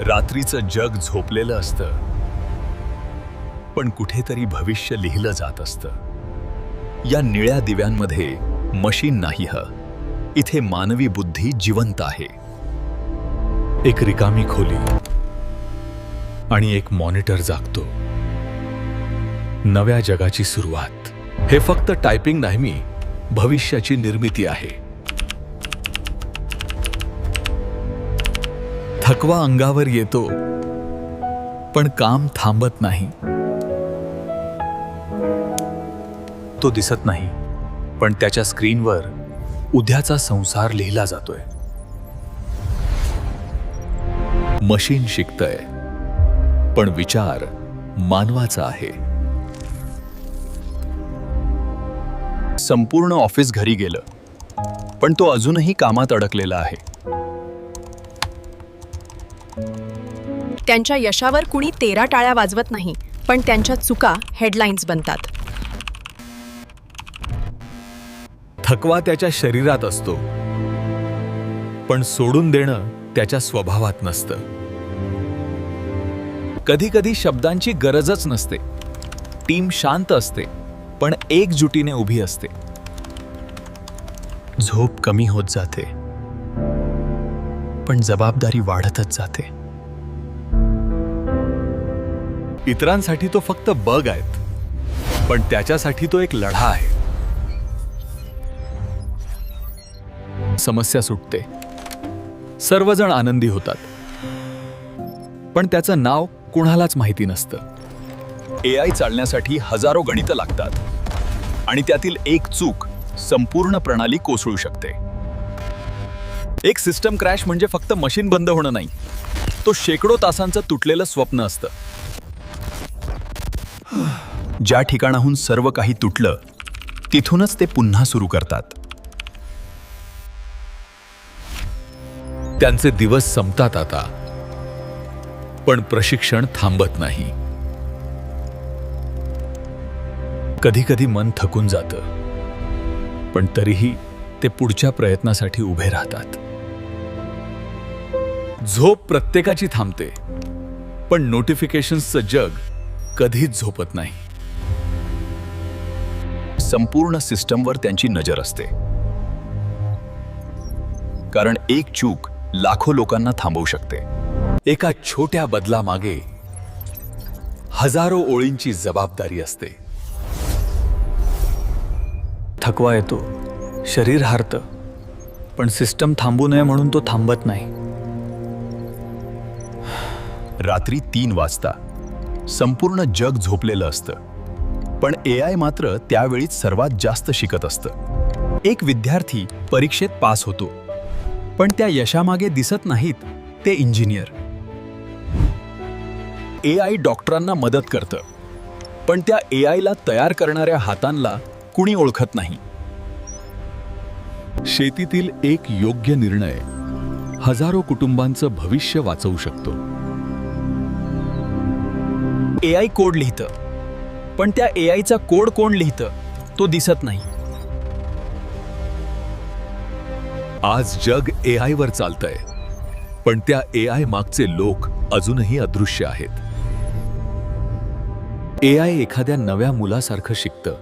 रात्रीचं जग झोपलेलं असतं. पण कुठेतरी भविष्य लिहिलं जात असतं. या निळ्या दिव्यांमध्ये मशीन नाही ह इथे मानवी बुद्धी जिवंत आहे. एक रिकामी खोली आणि एक मॉनिटर जागतो. नव्या जगाची सुरुवात. हे फक्त टायपिंग नाही मी भविष्याची निर्मिती आहे. थकवा अंगावर येतो पण काम थांबत नाही. तो दिसत नाही पण त्याच्या स्क्रीनवर उद्याचा संसार लिहिला जातोय. मशीन शिकतय पण विचार मानवाचा आहे. संपूर्ण ऑफिस घरी गेलं पण तो अजूनही कामात अडकलेला आहे. त्यांच्या यशावर कुणी तेरा टाळ्या वाजवत नाही पण त्यांच्या चुका हेडलाईन्स बनतात. थकवा त्याच्या शरीरात असतो. पण सोडून देणं त्याच्या स्वभावात नसतं. कधी कधी शब्दांची गरजच नसते. टीम शांत असते पण एकजुटीने उभी असते. झोप कमी होत जाते. पण जबाबदारी वाढतच जाते. इतरांसाठी तो फक्त बग आहेत. पण त्याच्यासाठी तो एक लढा आहे. समस्या सुटते. सर्वजण आनंदी होतात. पण त्याचं नाव कुणालाच माहिती नसतं. ए आय चालण्यासाठी हजारो गणितं लागतात. आणि त्यातील एक चूक संपूर्ण प्रणाली कोसळू शकते. एक सिस्टम क्रॅश म्हणजे फक्त मशीन बंद होणं नाही. तो शेकडो तासांचं तुटलेलं स्वप्न असतं. ज्या ठिकाणाहून सर्व काही तुटलं तिथूनच ते पुन्हा सुरू करतात. त्यांचे दिवस संपतात आता. पण प्रशिक्षण थांबत नाही. कधी कधी मन थकून जातं. पण तरीही ते पुढच्या प्रयत्नासाठी उभे राहतात. झोप प्रत्येकाची थांबते पण नोटिफिकेशन्सचं जग कधीच झोपत नाही. संपूर्ण सिस्टमवर त्यांची नजर असते. कारण एक चूक लाखो लोकांना थांबवू शकते. एका छोट्या बदलामागे हजारो ओळींची जबाबदारी असते. थकवा येतो शरीर हारतं पण सिस्टम थांबू नये म्हणून तो थांबत नाही. रात्री तीन वाजता. संपूर्ण जग झोपलेलं असतं. पण ए आय मात्र त्यावेळीच सर्वात जास्त शिकत असतं. एक विद्यार्थी परीक्षेत पास होतो. पण त्या यशामागे दिसत नाहीत ते इंजिनियर. ए आय डॉक्टरांना मदत करतं. पण त्या ए आयला तयार करणाऱ्या हातांना कुणी ओळखत नाही. शेतीतील एक योग्य निर्णय हजारो कुटुंबांचं भविष्य वाचवू शकतो. ए आय कोड लिहितं. पण त्या ए आयचा कोड कोण लिहितं तो दिसत नाही. आज जग ए आय वर चालतंय. पण त्या ए आय मागचे लोक अजूनही अदृश्य आहेत. ए आय एखाद्या नव्या मुलासारखं शिकतं.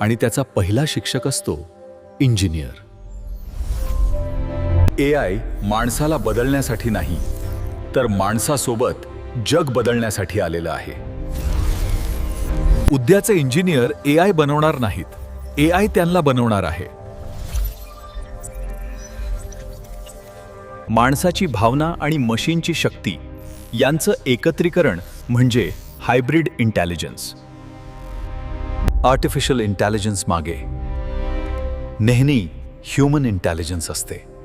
आणि त्याचा पहिला शिक्षक असतो इंजिनियर. ए आय माणसाला बदलण्यासाठी नाही तर माणसासोबत जग बदलण्यासाठी आलेलं आहे. उद्याचे इंजिनियर ए आय बनवणार नाहीत. ए आय त्यांना बनवणार आहे. माणसाची भावना आणि मशीनची शक्ती यांचं एकत्रीकरण म्हणजे हायब्रिड इंटेलिजन्स. आर्टिफिशियल इंटेलिजन्स मागे. नेहमी ह्युमन इंटेलिजन्स असते.